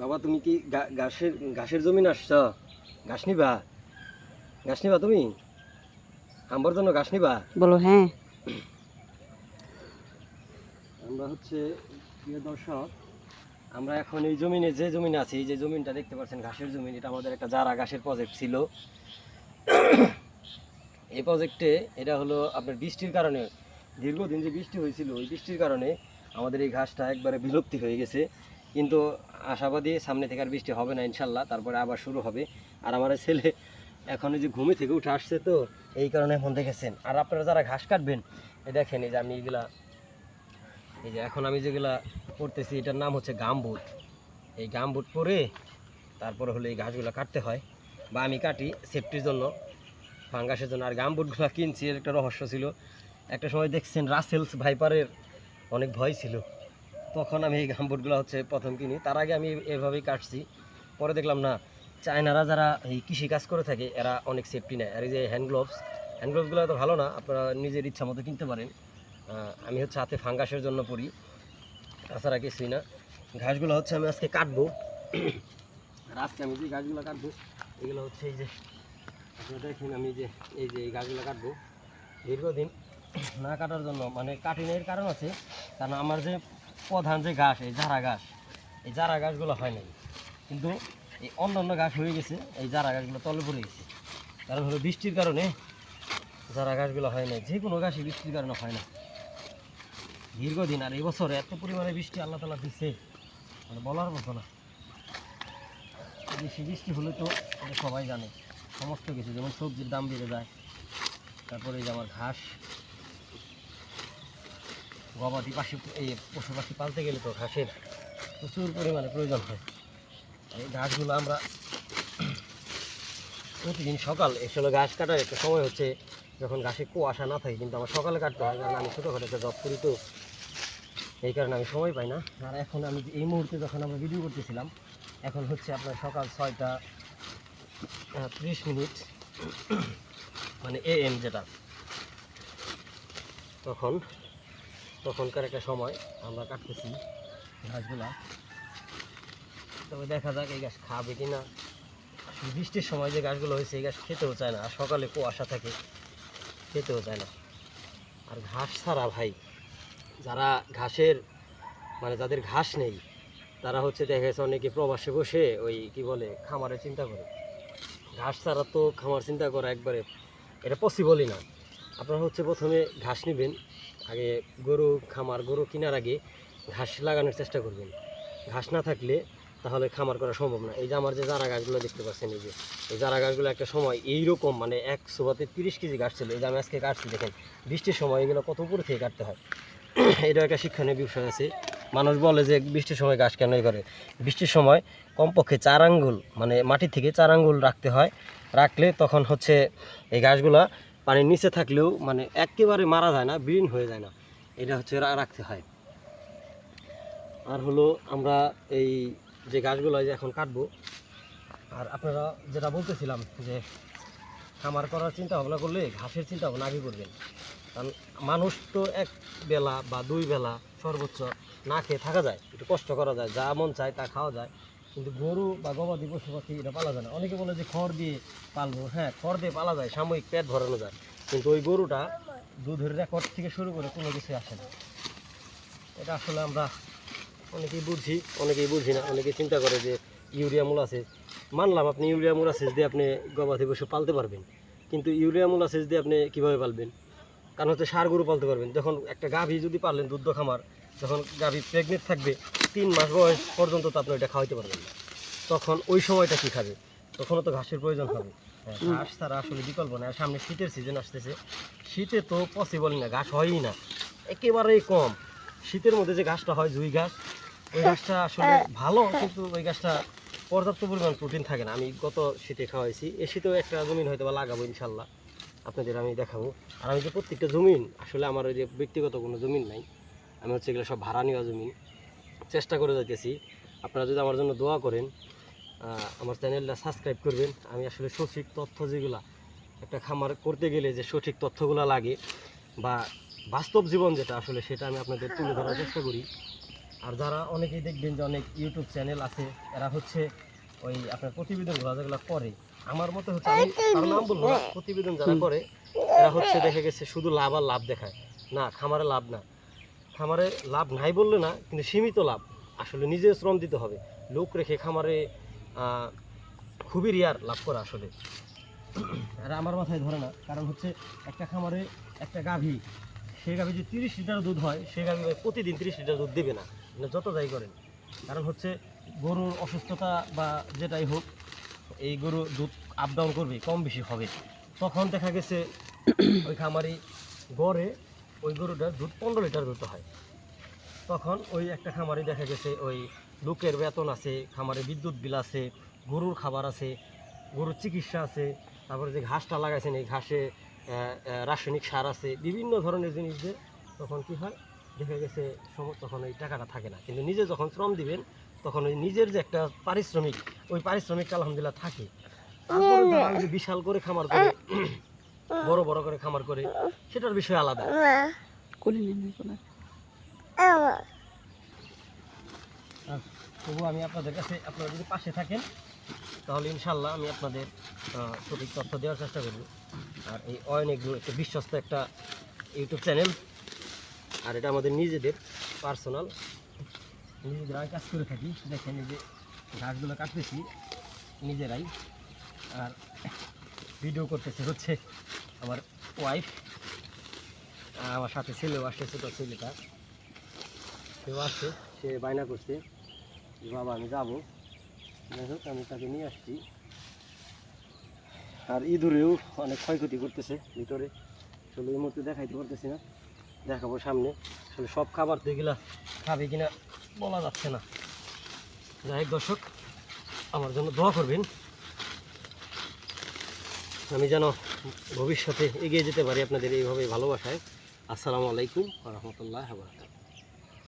বাবা তুমি কি ঘাসের ঘাসের জমিন আসছ? ঘাস নিবা? ঘাস নিবা তুমি? আমার জন্য ঘাস নিবা? বলো হ্যাঁ। আমরা হচ্ছে প্রিয় দর্শক আমরা এখন এই জমিনে যে জমিনে আছি এই যে জমিনটা দেখতে পাচ্ছেন ঘাসের জমিন এটা আমাদের একটা জারা ঘাসের প্রজেক্ট ছিল। এই প্রজেক্টে এটা হলো আপনার বৃষ্টির কারণে দীর্ঘদিন যে বৃষ্টি হয়েছিল ওই বৃষ্টির কারণে আমাদের এই ঘাসটা একবারে বিলুপ্তি হয়ে গেছে। কিন্তু আশাবাদী সামনে থেকে আর বৃষ্টি হবে না ইনশাল্লাহ, তারপরে আবার শুরু হবে। আর আমার ছেলে এখন যে ঘুমে থেকে উঠে আসছে তো, এই কারণে এখন দেখেছেন। আর আপনারা যারা ঘাস কাটবেন, এই দেখেন এই যে আমি এগুলা, এই যে এখন আমি যেগুলা করতেছি, এটার নাম হচ্ছে গামবুট। এই গামবুট পরে তারপরে হলো এই গাছগুলো কাটতে হয়। বা আমি কাটি সেফটির জন্য, ফাঙ্গাসের জন্য। আর গামবুটগুলো কিনছি, এর একটা রহস্য ছিল। একটা সময় দেখছেন রাসেলস ভাইপারের অনেক ভয় ছিল। তখন আমি এই গামবুটগুলো হচ্ছে প্রথম কিনি। তার আগে আমি এভাবেই কাটছি। পরে দেখলাম, না, চায়নারা যারা এই কৃষি কাজ করে থাকে, এরা অনেক সেফটি নেয়। আর এই যে হ্যান্ড গ্লোভস হ্যান্ড গ্লোভসগুলো তো ভালো না, আপনারা নিজের ইচ্ছা মতো কিনতে পারেন। আমি হচ্ছে হাতে ফাঙ্গাসের জন্য পড়ি তাছাড়া কিছুই না। ঘাসগুলো হচ্ছে আমি আজকে কাটবো। আর আজকে আমি যে গাছগুলো কাটবো, এগুলো হচ্ছে এই যে, আপনারা দেখেন আমি যে, এই যে এই গাছগুলো কাটবো। দীর্ঘদিন না কাটার জন্য মানে কাটিনের কারণ আছে। কারণ আমার যে প্রধান যে ঘাস, এই জারা ঘাস, এই জারা গাছগুলো হয় নাই। কিন্তু এই অন্য অন্য গাছ হয়ে গেছে, এই জারা গাছগুলো তলে পড়ে গেছে। কারণ হলো বৃষ্টির কারণে জারা গাছগুলো হয় নাই, যে কোনো গাছই বৃষ্টির কারণে হয় না দীর্ঘদিন আর এই বছর এত পরিমাণে বৃষ্টি আল্লাহ তালা দিচ্ছে মানে বলার মতো না। বেশি বৃষ্টি হলে তো এটা সবাই জানে, সমস্ত কিছু, যেমন সবজির দাম বেড়ে যায়, তারপরে যে আমার ঘাস গবাদি পাশি এই পশু পাখি পালতে গেলে তো ঘাসের প্রচুর পরিমাণে প্রয়োজন হয়। এই ঘাসগুলো আমরা প্রতিদিন সকাল আসলে ঘাস কাটার একটা সময় হচ্ছে, যখন ঘাসে কুয়াশা না থাকে, কিন্তু আমার সকালে কাটতে হয়, কারণ আমি ছোটোখাটো একটা জব করি তো। এই কারণে আমি সময় পাই না। আর এখন আমি এই মুহূর্তে যখন আমরা ভিডিও করতেছিলাম, এখন হচ্ছে আপনার সকাল ছয়টা ত্রিশ মিনিট মানে এ এম যেটা। তখন তখনকার একটা সময় আমরা কাটতেছি ঘাসগুলা। তবে দেখা যাক এই গাছ খাবে কি না বৃষ্টির সময় যে গাছগুলো হয়েছে, এই গাছ খেতেও চায় না। আর সকালে কুয়াশা থাকে, খেতেও চায় না। আর ঘাস ছাড়া ভাই, যারা ঘাসের মানে যাদের ঘাস নেই, তারা হচ্ছে দেখা গেছে অনেকে প্রবাসে বসে ওই কি বলে খামারে চিন্তা করে। ঘাস ছাড়া তো খামার চিন্তা করা একবারে, এটা পসিবলই না। আপনারা হচ্ছে প্রথমে ঘাস নেবেন, আগে গরু, খামার, গরু কেনার আগে ঘাস লাগানোর চেষ্টা করবেন। ঘাস না থাকলে তাহলে খামার করা সম্ভব না। এই যে আমার যে চারা গাছগুলো দেখতে পাচ্ছেন, এই যে, এই চারা গাছগুলো একটা সময় এইরকম মানে এক সোবাতে তিরিশ কেজি গাছ ছিল। এই যে আমি আজকে কাটছি, দেখেন, বৃষ্টির সময় এগুলো কত উপরে থেকে কাটতে হয়। এটা একটা শিক্ষণীয় বিষয় আছে। মানুষ বলে যে বৃষ্টির সময় গাছ কেনই করে? বৃষ্টির সময় কমপক্ষে চার আঙ্গুল মানে মাটি থেকে চার আঙ্গুল রাখতে হয়। রাখলে তখন হচ্ছে এই গাছগুলা পানির নিচে থাকলেও মানে একেবারে মারা যায় না, বিলীন হয়ে যায় না। এটা হচ্ছে রাখতে হয়। আর হলো আমরা এই যে গাছগুলো যে এখন কাটবো, আর আপনারা যেটা বলতেছিলাম যে খামার করার চিন্তা ভাবনা করলে ঘাসের চিন্তা ভাবনা আগে করবেন। কারণ মানুষ তো এক বেলা বা দুই বেলা সর্বোচ্চ না খেয়ে থাকা যায়, একটু কষ্ট করা যায়, যা মন চায় তা খাওয়া যায়। কিন্তু গরু বা গবাদি পশু পাখি এটা পালা যায় না। অনেকে বলে যে খড় দিয়ে পালবো। হ্যাঁ খড় দিয়ে পালা যায়, সাময়িক পেট ভরানো যায়। কিন্তু ওই গরুটা দুধের রেকর্ড থেকে শুরু করে কোনো কিছু আসে না। এটা আসলে আমরা অনেকেই বুঝি অনেকেই বুঝি না। অনেকে চিন্তা করে যে ইউরিয়া মূল আছে মানলাম আপনি ইউরিয়া মূল মোলাসেস দিয়ে আপনি গবাদি পশু পালতে পারবেন। কিন্তু ইউরিয়া মূল মোলাসেস দিয়ে আপনি কীভাবে পালবেন? কারণ হচ্ছে সার গরু পালতে পারবেন। যখন একটা গাভী যদি পারলেন দুধ খামার যখন গাভী প্রেগনেন্ট থাকবে তিন মাস বয়স পর্যন্ত তো আপনি ওইটা খাওয়াইতে পারবেন না। তখন ওই সময়টা কী খাবে? তখনও তো ঘাসের প্রয়োজন হবে। হ্যাঁ, ঘাস ছাড়া আসলে বিকল্প না আর সামনে শীতের সিজন আসতেছে। শীতে তো পসিবল না ঘাস হয়ই না। একেবারেই কম। শীতের মধ্যে যে ঘাসটা হয় জুই ঘাস ওই ঘাসটা আসলে ভালো কিন্তু ওই ঘাসটা পর্যাপ্ত পরিমাণ প্রোটিন থাকে না। আমি গত শীতে খাওয়াইছি। এ শীতেও একটা জমিন হয়তো বা লাগাবো ইনশাল্লাহ। আপনাদের আমি দেখাবো। আর আমি যে প্রত্যেকটা জমিন আসলে আমার ওই যে ব্যক্তিগত কোনো জমিন নাই আমি হচ্ছে এগুলো সব ভাড়া নেওয়া জমিন চেষ্টা করে যাইতেছি। আপনারা যদি আমার জন্য দোয়া করেন আমার চ্যানেলটা সাবস্ক্রাইব করবেন। আমি আসলে সঠিক তথ্য যেগুলা একটা খামার করতে গেলে যে সঠিক তথ্যগুলো লাগে বা বাস্তব জীবন যেটা আসলে সেটা আমি আপনাদের তুলে ধরার চেষ্টা করি। আর যারা অনেকেই দেখবেন যে অনেক ইউটিউব চ্যানেল আছে এরা হচ্ছে ওই আপনার প্রতিবেদনগুলো যেগুলো করে আমার মতে হচ্ছে আমি কারও নাম বলব প্রতিবেদন যারা করে এরা হচ্ছে দেখে গেছে শুধু লাভ আর লাভ দেখায়। না খামারে লাভ না। খামারে লাভ নাই বললে না, কিন্তু সীমিত লাভ। আসলে নিজে শ্রম দিতে হবে। লোক রেখে খামারে খুবই রিয়ার লাভ করা আসলে। আর আমার মাথায় ধরে না, কারণ হচ্ছে একটা খামারে একটা গাভী, সে গাভী যে তিরিশ লিটার দুধ হয়, সে গাভী প্রতিদিন তিরিশ লিটার দুধ দেবে না মানে যত যাই করেন। কারণ হচ্ছে গরুর অসুস্থতা বা যেটাই হোক, এই গরু দুধ আপ ডাউন করবে, কম বেশি হবে। তখন দেখা গেছে ওই খামারি গড়ে ওই গরুটার দুধ পনেরো লিটার দুধ হয়। তখন ওই একটা খামারে দেখা গেছে ওই লোকের বেতন আছে খামারে বিদ্যুৎ বিল আছে গরুর খাবার আছে গরুর চিকিৎসা আছে তারপরে যে ঘাসটা লাগাইছেন এই ঘাসে রাসায়নিক সার আছে বিভিন্ন ধরনের জিনিস দিয়ে তখন কি হয় দেখা গেছে তখন ওই টাকাটা থাকে না। কিন্তু নিজে যখন শ্রম দিবেন তখন ওই নিজের যে একটা পারিশ্রমিক ওই পারিশ্রমিকটা আলহামদুলিল্লাহ থাকে। তারপরে যারা ওই যে বিশাল করে খামার করে বড় বড় করে খামার করে, সেটার বিষয় আলাদা। তবু আমি আপনাদের কাছে আপনারা যদি পাশে থাকেন, তাহলে ইনশাল্লাহ আমি আপনাদের সঠিক তথ্য দেওয়ার চেষ্টা করব। আর এই অয়ন এগুলো একটা বিশ্বস্ত একটা ইউটিউব চ্যানেল, আর এটা আমাদের নিজেদের পার্সোনাল। নিজেদের আমি কাজ করে থাকি, দেখেন যে গাছগুলো কাটতেছি, নিজেরাই। আর ভিডিও করতেছে, হচ্ছে আমার ওয়াইফ আমার সাথে ছেলেও আসছে, ছোটো ছেলেটা। সেও আসছে, সে বায়না করছে যে, বাবা, আমি যাব। যাই হোক, আমি তাকে নিয়ে আসছি। আর ইঁদুরেও অনেক ক্ষয়ক্ষতি করতেছে ভিতরে। আসলে এই মুহূর্তে দেখাইতে পারতেছি না। দেখাবো সামনে। আসলে সব খাবার তো এগুলা খাবে কিনা বলা যাচ্ছে না। যাই হোক, দর্শক, আমার জন্য দোয়া করবেন। আমি যেন ভবিষ্যতে এগিয়ে যেতে পারি আপনাদের এইভাবে ভালোবাসায়। আসসালামু আলাইকুম রহমতুল্লাহ